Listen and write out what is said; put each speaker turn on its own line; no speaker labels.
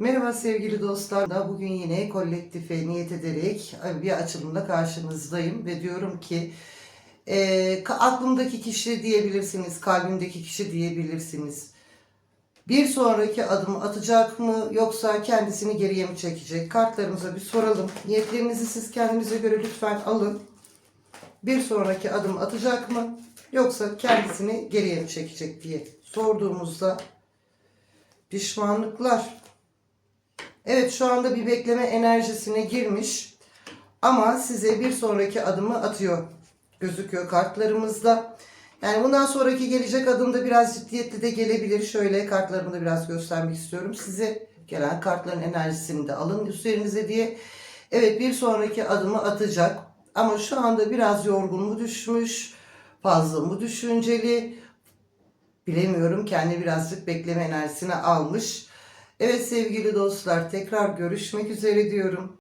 Merhaba sevgili dostlar. Da Bugün yine kolektife niyet ederek bir açılımla karşınızdayım ve diyorum ki e, aklımdaki kişi diyebilirsiniz, kalbimdeki kişi diyebilirsiniz. Bir sonraki adımı atacak mı yoksa kendisini geriye mi çekecek? Kartlarımıza bir soralım. Niyetlerinizi siz kendinize göre lütfen alın. Bir sonraki adım atacak mı yoksa kendisini geriye mi çekecek diye sorduğumuzda pişmanlıklar, Evet şu anda bir bekleme enerjisine girmiş ama size bir sonraki adımı atıyor gözüküyor kartlarımızda. Yani bundan sonraki gelecek adımda biraz ciddiyetli de gelebilir. Şöyle kartlarımı da biraz göstermek istiyorum. Size gelen kartların enerjisini de alın üzerinize diye. Evet bir sonraki adımı atacak ama şu anda biraz yorgun mu düşmüş, fazla mı düşünceli bilemiyorum. Kendi birazcık bekleme enerjisini almış. Evet sevgili dostlar tekrar görüşmek üzere diyorum.